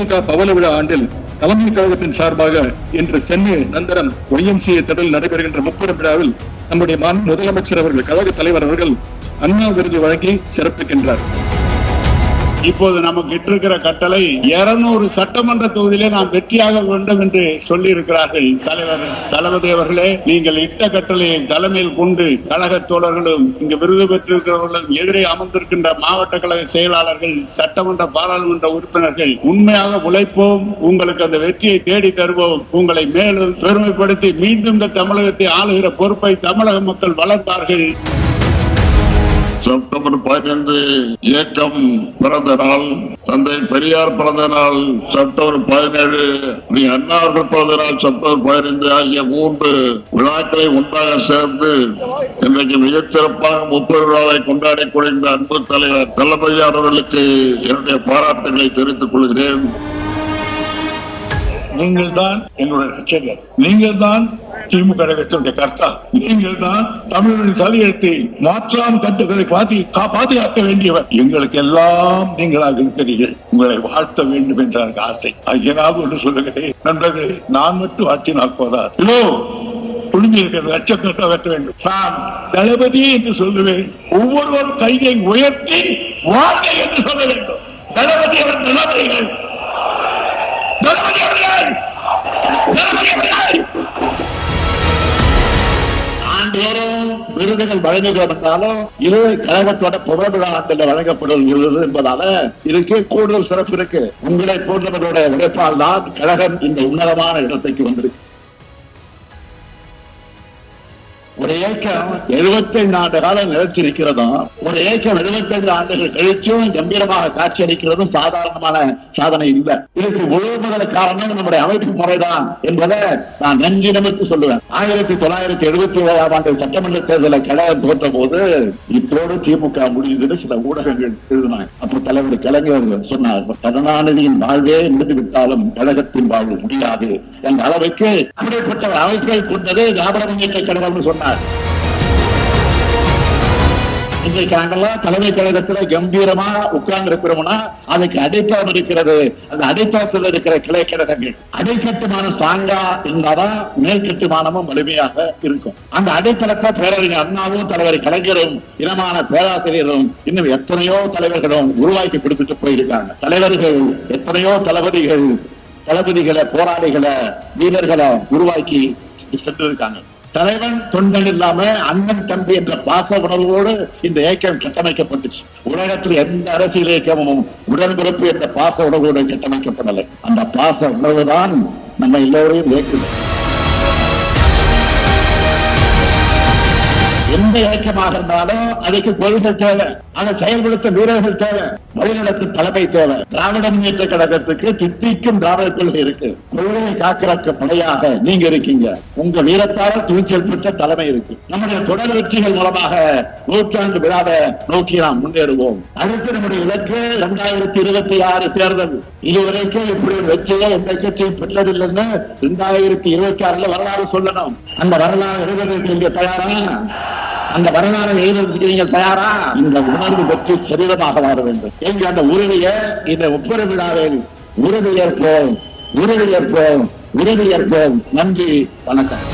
திமுக பவன விழா ஆண்டில் தலைமை கழகத்தின் சார்பாக இன்று சென்னை நந்தரம் ஒய்எம்சிஏ திடலில் நடைபெறுகின்ற முப்பெரும் விழாவில் நம்முடைய முதலமைச்சர் அவர்கள் கழக தலைவர் அவர்கள் அண்ணா விருது வழங்கி சிறப்பிக்கின்றார். இப்போது நமக்கு இட்டிருக்கிற கட்டளை 200 சட்டமன்ற தொகுதியிலே நாம் வெற்றியாக வேண்டும் என்று சொல்லி இருக்கிறார்கள் தலைவர் தளபதி அவர்களே நீங்கள் இட்ட கட்டளையை தலைமையில் கொண்டு கழக தோழர்களும் இங்கு விருது பெற்றிருக்கிறவர்களும் எதிரே அமர்ந்திருக்கின்ற மாவட்ட கழக செயலாளர்கள் சட்டமன்ற பாராளுமன்ற உறுப்பினர்கள் உண்மையாக உழைப்போம். உங்களுக்கு அந்த வெற்றியை தேடி தருவோம். உங்களை மேலும் பெருமைப்படுத்தி மீண்டும் இந்த தமிழகத்தை ஆளுகிற பொறுப்பை தமிழக மக்கள் வளர்ப்பார்கள். செப்டம்பர் பதினைந்து இயக்கம் பிறந்த நாள் தந்தை பெரியார் பிறந்த நாள் செப்டம்பர் பதினேழு நீ அண்ணாவர்கள் பிறந்த நாள் செப்டம்பர் பதினைந்து ஆகிய மூன்று விழாக்களை ஒன்றாக சேர்ந்து இன்றைக்கு மிகச் சிறப்பாக முப்பது விழாவை கொண்டாடி கொண்டிருந்த அன்பு தலைவர் தளபதி அவர்களுக்கு என்னுடைய பாராட்டுகளை தெரிவித்துக் கொள்கிறேன். நீங்கள் தான் என்னுடைய ரட்சகர். நீங்கள் தான் திமுக கழகத்தினுடைய கர்த்தா. நீங்கள் தான் தமிழரின் சதியத்தை மாற்றாம் கட்டுகளை பாதி பாதுகாக்க வேண்டியவர். எங்களுக்கு எல்லாம் நீங்களாக இருக்கிறீர்கள். உங்களை வாழ்த்த வேண்டும் என்ற எனக்கு ஆசை. ஐயனாக ஒன்று சொல்லுகிறேன். நண்பர்களே நான் மட்டும் ஆற்றினால் போதா இதோ குழுமி இருக்கிற லட்சக்கணக்காக வெட்ட வேண்டும். நான் தளபதி என்று சொல்லுவேன். ஒவ்வொருவரும் கையை உயர்த்தி வாழ்க்கை என்று சொல்ல வேண்டும். தளபதி அவர் தளபதிகள் விருதுகள் வழங்குகிறதாலும் இது கழகத்தோட புகழ்விழா ஆண்டில் வழங்கப்படும் விருது என்பதால இதுக்கு கூடுதல் சிறப்பு இருக்கு. உங்களை போன்றவர்களுடைய உழைப்பால் தான் கழகம் இந்த உன்னதமான இடத்துக்கு வந்திருக்கு. ஒரு இயக்கம் 75 ஆண்டு காலம் நிலைச்சிருக்கிறதும் ஒரு இயக்கம் 75 ஆண்டுகள் கழிச்சும் கம்பீரமாக காட்சியளிக்கிறதும் சாதாரணமான சாதனை இல்லை. இதுக்கு முழு முதல காரணம் நம்முடைய அமைப்பு முறைதான் என்பதை நான் நன்றி நிமித்து சொல்லுவேன். ஆயிரத்தி தொள்ளாயிரத்தி எழுபத்தி ஏழாம் ஆண்டு சட்டமன்ற தேர்தலை கழகம் தோற்ற போது இத்தோடு திமுக முடியுதுன்னு சில ஊடகங்கள் எழுதினாங்க. அப்ப தலைவர் கலைஞர் சொன்னார் கருணாநிதியின் வாழ்வே முடிந்து விட்டாலும் கழகத்தின் வாழ்வு முடியாது என்ற அளவுக்கு அப்படிப்பட்ட அமைப்பை கொண்டது திராவிட முன்னேற்ற கழகம்னு சொன்னார் இன்றைக்கு நாங்கெல்லாம் தலைமை கழகத்துல கம்பீரமா உட்கார்ந்து இருக்கிறோம்னா அதுக்கு அடித்தளம் இருக்கிறது. அந்த அடித்தளத்தில் இருக்கிற கிளை கழகங்கள். அடிக்கட்டுமானம் ஸ்ட்ராங்கா இருந்தாதான் மேற்கட்டுமானமும் வலிமையாக இருக்கும். அந்த அடைத்தளத்தை பேரறிஞர் அண்ணாவும் தலைவர் கலைஞரும் இனமான பேராசிரியரும் இன்னும் எத்தனையோ தலைவர்களும் உருவாக்கி கொடுத்துட்டு போயிருக்காங்க. தலைவர்கள் எத்தனையோ தளபதிகள் தளபதிகளை போராளிகளை வீரர்களை உருவாக்கி சென்றிருக்காங்க. தலைவன் தொண்டன் இல்லாம அண்ணன் தம்பி என்ற பாச உணர்வோடு இந்த இயக்கம் கட்டமைக்கப்பட்டுச்சு. உலகத்தில் எந்த அரசியல் இயக்கமும் உடன்பிறப்பு என்ற பாச உணர்வோடு கட்டமைக்கப்படலை. அந்த பாச உணர்வு தான் நம்ம எல்லோரையும் இயக்குது எந்த இயக்கமாக இருந்தாலும் அதுக்கு கொள்கை தேவை. அதை செயல்படுத்த வீரர்கள் தேவை. வழிநடத்த தலைமை தேவை. திராவிட முன்னேற்ற கழகத்துக்கு தித்திக்கும் திராவிட கொள்கை இருக்கு. கொள்கையை காக்கிற படையாக நீங்க இருக்கீங்க. உங்க வீரத்தால துணிச்சல் பெற்ற தலைமை இருக்கு. நம்முடைய தொடர் வெற்றிகள் மூலமாக நூற்றாண்டு விழாவை நோக்கி நாம் முன்னேறுவோம். அடுத்து நம்முடைய இலக்கு இரண்டாயிரத்தி இருபத்தி ஆறு தேர்தல். இதுவரைக்கும் இப்படி ஒரு வெற்றியை எந்த கட்சியும் பெற்றதில்லைன்னு இரண்டாயிரத்தி இருபத்தி ஆறுல வரலாறு சொல்லணும். அந்த வரலாறு எழுதுறதுக்கு இங்க தயாரா? அந்த வரலாறு எழுதுறதுக்கு நீங்கள் தயாரா? இந்த உணர்வு பெற்று சரீரமாக மாற வேண்டும். எங்க அந்த உறுதியை இந்த ஒப்புற விழாவில் உறுதி ஏற்போம் உறுதி ஏற்போம் உறுதி ஏற்போம் நன்றி வணக்கம்.